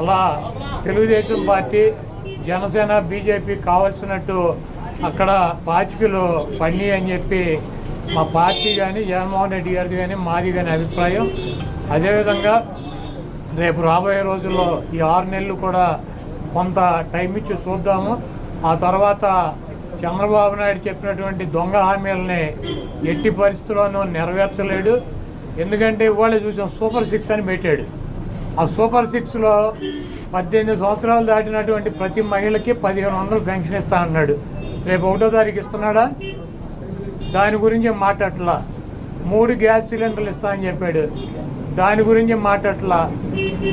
అలా Telugu Desam party Janasena BJP కావాల్సినట్టు అక్కడ పాచికలు పని అని చెప్పి మా పార్టీ కానీ జగన్మోహన్ రెడ్డి గారిది కానీ మాది కానీ అభిప్రాయం. అదేవిధంగా రేపు రాబోయే రోజుల్లో ఈ ఆరు నెలలు కూడా కొంత టైం ఇచ్చి చూద్దాము. ఆ తర్వాత చంద్రబాబు నాయుడు చెప్పినటువంటి దొంగ హామీలని ఎట్టి పరిస్థితుల్లోనూ నెరవేర్చలేడు. ఎందుకంటే ఇవాళ చూసాం సూపర్ సిక్స్ అని పెట్టాడు. ఆ సూపర్ సిక్స్లో పద్దెనిమిది సంవత్సరాలు దాటినటువంటి ప్రతి మహిళకి పదిహేను వందలు పెన్షన్ ఇస్తా అన్నాడు. రేపు ఒకటో తారీఖు ఇస్తున్నాడా? దాని గురించి మాట్లాడలా మూడు గ్యాస్ సిలిండర్లు ఇస్తా అని చెప్పాడు. దాని గురించి మాట్లాడలా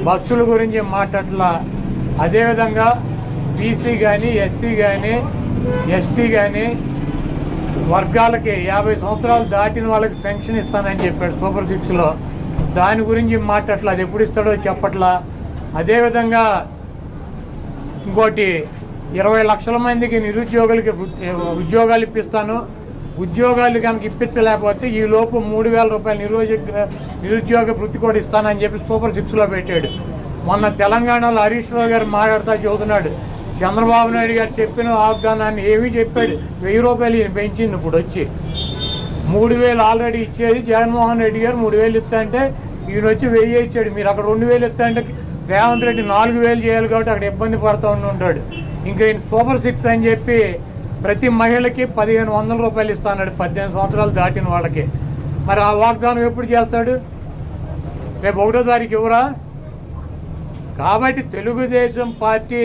బస్సుల గురించి మాట్లాడలా అదేవిధంగా బీసీ కానీ ఎస్సీ కానీ ఎస్టీ కానీ వర్గాలకి యాభై సంవత్సరాలు దాటిన వాళ్ళకి పెన్షన్ ఇస్తానని చెప్పాడు సూపర్ సిక్స్లో. దాని గురించి మాట్లాడట్లా అది ఎప్పుడు ఇస్తాడో చెప్పట్లా. అదేవిధంగా ఇంకోటి ఇరవై లక్షల మందికి నిరుద్యోగులకి ఉద్యోగాలు ఇప్పిస్తాను. ఉద్యోగాలు కనుక ఇప్పించలేకపోతే ఈ లోపు మూడు వేల రూపాయలు నిరుద్యోగ నిరుద్యోగ వృత్తి కూడా ఇస్తానని చెప్పి సూపర్ సిక్స్లో పెట్టాడు. మొన్న తెలంగాణలో హరీష్ రావు గారు మాట్లాడుతూ చెబుతున్నాడు. చంద్రబాబు నాయుడు గారు చెప్పిన వాగ్దానాన్ని ఏమీ చెప్పాడు. వెయ్యి రూపాయలు ఈయన పెంచింది ఇప్పుడు వచ్చి మూడు వేలు ఆల్రెడీ ఇచ్చేది జగన్మోహన్ రెడ్డి గారు మూడు వేలు ఇస్తా అంటే ఈయన వచ్చి వెయ్యి ఇచ్చాడు. మీరు అక్కడ రెండు వేలు ఇస్తా అంటే రేవంత్ రెడ్డి నాలుగు వేలు చేయాలి కాబట్టి అక్కడ ఇబ్బంది పడుతూ ఉంటాడు. ఇంకా ఈయన సూపర్ సిక్స్ అని చెప్పి ప్రతి మహిళకి పదిహేను వందల రూపాయలు ఇస్తాడు పద్దెనిమిది సంవత్సరాలు దాటిన వాళ్ళకి. మరి ఆ వాగ్దానం ఎప్పుడు చేస్తాడు? రేపు ఒకటో తారీఖు ఇవ్వరా కాబట్టి తెలుగుదేశం పార్టీ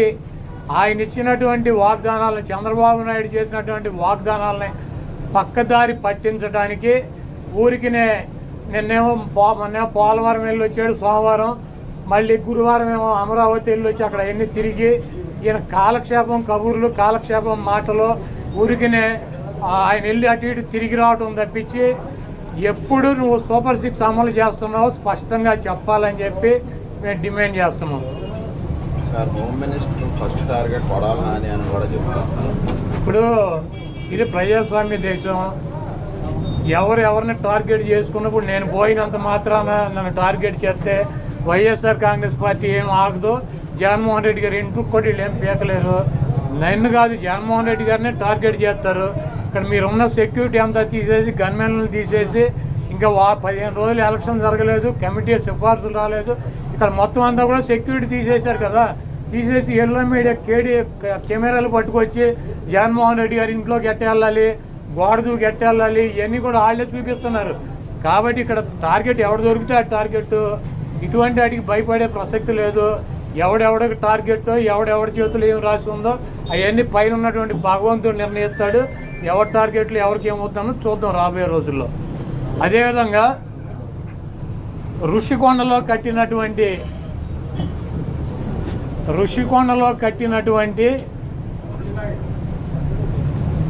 ఆయన ఇచ్చినటువంటి వాగ్దానాలను చంద్రబాబు నాయుడు చేసినటువంటి వాగ్దానాలని పక్కదారి పట్టించడానికి ఊరికినే నిన్నేమో పో మొన్నేమో పోలవరం వెళ్ళి వచ్చాడు సోమవారం. మళ్ళీ గురువారం ఏమో అమరావతి వెళ్ళి వచ్చి అక్కడ ఎన్ని తిరిగి ఈయన కాలక్షేపం కబుర్లు కాలక్షేపం మాటలు ఊరికినే ఆ, ఆయన వెళ్ళి అటు ఇటు తిరిగి రావటం తప్పించి ఎప్పుడు నువ్వు సూపర్ సిక్స్ అమలు చేస్తున్నావో స్పష్టంగా చెప్పాలని చెప్పి మేము డిమాండ్ చేస్తున్నాం. ఇప్పుడు ఇది ప్రజాస్వామ్య దేశం. ఎవరు ఎవరిని టార్గెట్ చేసుకున్నప్పుడు నేను పోయినంత మాత్రాన నన్ను టార్గెట్ చేస్తే వైఎస్ఆర్ కాంగ్రెస్ పార్టీ ఏం ఆగదు. జగన్మోహన్ రెడ్డి గారు ఇంటికి కూడా వీళ్ళు ఏం పీకలేరు. నన్ను కాదు జగన్మోహన్ రెడ్డి గారినే టార్గెట్ చేస్తారు. ఇక్కడ మీరున్న సెక్యూరిటీ అంతా తీసేసి గన్మెన్లు తీసేసి ఇంకా వా పదిహేను రోజులు ఎలక్షన్ జరగలేదు కమిటీ సిఫార్సులు రాలేదు. ఇక్కడ మొత్తం అంతా కూడా సెక్యూరిటీ తీసేశారు కదా. తీసేసి ఎల్లో మీడియా కేడీ కెమెరాలు పట్టుకొచ్చి జగన్మోహన్ రెడ్డి గారి ఇంట్లోకి ఎట్ట గోడదు గోడ వెళ్ళాలి ఇవన్నీ కూడా వాళ్ళే చూపిస్తున్నారు. కాబట్టి ఇక్కడ టార్గెట్ ఎవడు దొరికితే ఆ టార్గెట్. ఇటువంటి వాటికి భయపడే ప్రసక్తి లేదు. ఎవడెవడికి టార్గెట్ ఎవడెవడి చేతులు ఏం రాసి ఉందో అవన్నీ పైన ఉన్నటువంటి భగవంతుడు నిర్ణయిస్తాడు. ఎవరి టార్గెట్లు ఎవరికి ఏమవుతుందో చూద్దాం రాబోయే రోజుల్లో. అదేవిధంగా ఋషికొండలో కట్టినటువంటి ఋషికొండలో కట్టినటువంటి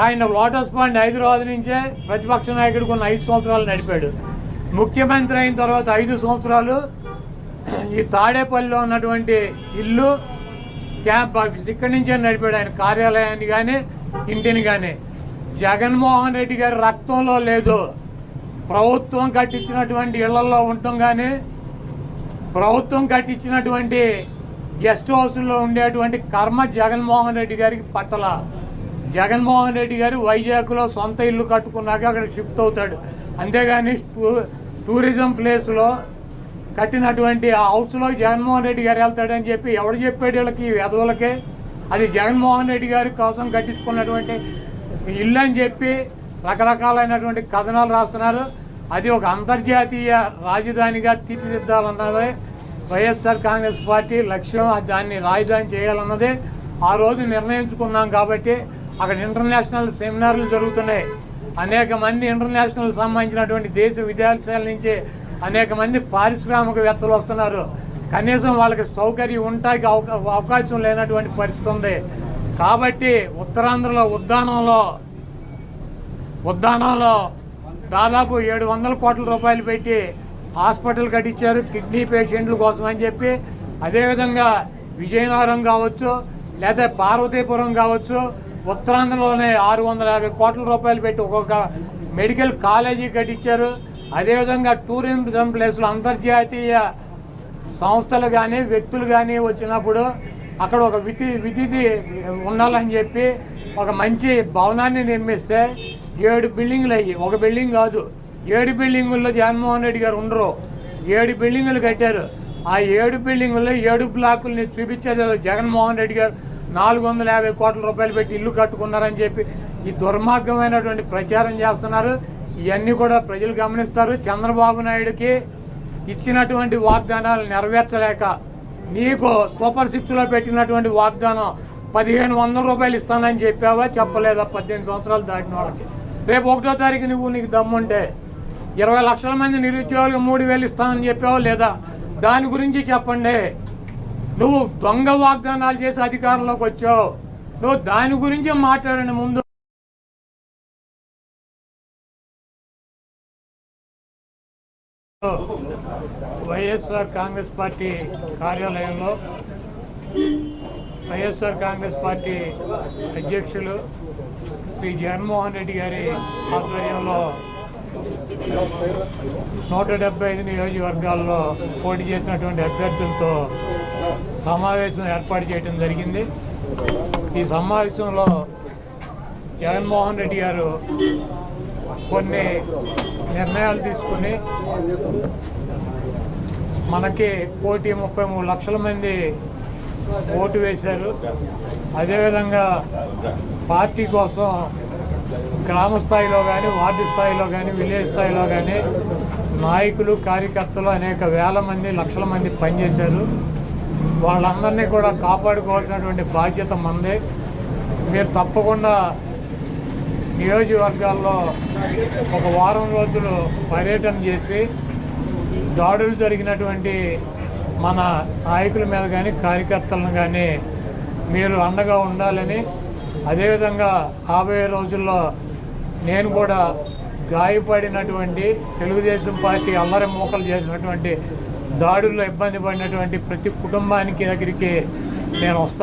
ఆయన లోటస్ పాండ్ హైదరాబాద్ నుంచే ప్రతిపక్ష నాయకుడికి ఉన్న ఐదు సంవత్సరాలు నడిపాడు. ముఖ్యమంత్రి అయిన తర్వాత ఐదు సంవత్సరాలు ఈ తాడేపల్లిలో ఉన్నటువంటి ఇల్లు క్యాంప్ ఆఫీస్ ఇక్కడి నుంచే నడిపాడు ఆయన కార్యాలయాన్ని కానీ ఇంటిని కానీ జగన్మోహన్ రెడ్డి గారి రక్తంలో లేదు. ప్రభుత్వం కట్టించినటువంటి ఇళ్ళలో ఉండటం కానీ ప్రభుత్వం కట్టించినటువంటి గెస్ట్ హౌస్లో ఉండేటువంటి కర్మ జగన్మోహన్ రెడ్డి గారికి పట్టల. జగన్మోహన్ రెడ్డి గారు వైజాగ్లో సొంత ఇల్లు కట్టుకున్నాక అక్కడ షిఫ్ట్ అవుతాడు. అంతేగాని టూరిజం ప్లేస్లో కట్టినటువంటి ఆ హౌస్లో జగన్మోహన్ రెడ్డి గారు వెళ్తాడని చెప్పి ఎవడు చెప్పాడు వీళ్ళకి వెధవులకే? అది జగన్మోహన్ రెడ్డి గారి కోసం కట్టించుకున్నటువంటి ఇల్లు అని చెప్పి రకరకాలైనటువంటి కథనాలు రాస్తున్నారు. అది ఒక అంతర్జాతీయ రాజధానిగా తీర్చిదిద్దాలన్నదే వైఎస్ఆర్ కాంగ్రెస్ పార్టీ లక్ష్యం. దాన్ని రాజధాని చేయాలన్నదే ఆ రోజు నిర్ణయించుకున్నాం కాబట్టి అక్కడ ఇంటర్నేషనల్ సెమినార్లు జరుగుతున్నాయి. అనేక మంది ఇంటర్నేషనల్ సంబంధించినటువంటి దేశ విదేశాల నుంచి అనేక మంది పారిశ్రామికవేత్తలు వస్తున్నారు. కనీసం వాళ్ళకి సౌకర్యం ఉండటానికి అవకా అవకాశం లేనటువంటి పరిస్థితి ఉంది. కాబట్టి ఉత్తరాంధ్రలో ఉద్దానంలో ఉద్దానంలో దాదాపు ఏడు వందల కోట్ల రూపాయలు పెట్టి హాస్పిటల్ కట్టించారు. కిడ్నీ పేషెంట్ల కోసం అని చెప్పి అదేవిధంగా విజయనగరం కావచ్చు లేదా పార్వతీపురం కావచ్చు ఉత్తరాంధ్రలోనే ఆరు వందల యాభై కోట్ల రూపాయలు పెట్టి ఒక్కొక్క మెడికల్ కాలేజీ కట్టించారు. అదేవిధంగా టూరిజం ప్లేస్లో అంతర్జాతీయ సంస్థలు కానీ వ్యక్తులు కానీ వచ్చినప్పుడు అక్కడ ఒక విధి విధిది ఉండాలని చెప్పి ఒక మంచి భవనాన్ని నిర్మిస్తే ఏడు బిల్డింగ్లు అయ్యి ఒక బిల్డింగ్ కాదు ఏడు బిల్డింగుల్లో జగన్మోహన్ రెడ్డి గారు ఉండరు. ఏడు బిల్డింగులు కట్టారు. ఆ ఏడు బిల్డింగుల్లో ఏడు బ్లాకుల్ని చూపించేది జగన్మోహన్ రెడ్డి గారు. నాలుగు వందల యాభై కోట్ల రూపాయలు పెట్టి ఇల్లు కట్టుకున్నారని చెప్పి ఈ దుర్మార్గమైనటువంటి ప్రచారం చేస్తున్నారు. ఇవన్నీ కూడా ప్రజలు గమనిస్తారు. చంద్రబాబు నాయుడుకి ఇచ్చినటువంటి వాగ్దానాలు నెరవేర్చలేక నీకు సూపర్ సిక్స్లో పెట్టినటువంటి వాగ్దానం పదిహేను వందల రూపాయలు ఇస్తానని చెప్పావా? చెప్పలేదా? పద్దెనిమిది సంవత్సరాలు దాటిన వాళ్ళకి. రేపు ఒకటో తారీఖు నువ్వు నీకు దమ్ముంటే ఇరవై లక్షల మంది నిరుద్యోగులకు మూడు వేలు ఇస్తానని చెప్పావా లేదా? దాని గురించి చెప్పండి. నువ్వు దొంగ వాగ్దానాలు చేసి అధికారంలోకి వచ్చావు. నువ్వు దాని గురించి మాట్లాడండి ముందు. వైఎస్ఆర్ కాంగ్రెస్ పార్టీ కార్యాలయంలో వైఎస్ఆర్ కాంగ్రెస్ పార్టీ అధ్యక్షులు శ్రీ జగన్మోహన్ రెడ్డి గారి ఆధ్వర్యంలో నూట డెబ్బై ఐదు నియోజకవర్గాల్లో పోటీ చేసినటువంటి అభ్యర్థులతో సమావేశం ఏర్పాటు చేయడం జరిగింది. ఈ సమావేశంలో జగన్మోహన్ రెడ్డి గారు కొన్ని నిర్ణయాలు తీసుకుని మనకి కోటి ముప్పై మూడు లక్షల మంది ఓటు వేశారు. అదేవిధంగా పార్టీ కోసం గ్రామ స్థాయిలో కానీ వార్డు స్థాయిలో కానీ విలేజ్ స్థాయిలో కానీ నాయకులు కార్యకర్తలు అనేక వేల మంది లక్షల మంది పనిచేశారు. వాళ్ళందరినీ కూడా కాపాడుకోవాల్సినటువంటి బాధ్యత మందే. మీరు తప్పకుండా నియోజకవర్గాల్లో ఒక వారం రోజులు పర్యటన చేసి దాడులు జరిగినటువంటి మన నాయకుల మీద కానీ కార్యకర్తలను కానీ మీరు అండగా ఉండాలని అదేవిధంగా రాబోయే రోజుల్లో నేను కూడా గాయపడినటువంటి తెలుగుదేశం పార్టీ అల్లరి మూకలు చేసినటువంటి దాడుల్లో ఇబ్బంది పడినటువంటి ప్రతి కుటుంబానికి దగ్గరికి నేను వస్తాను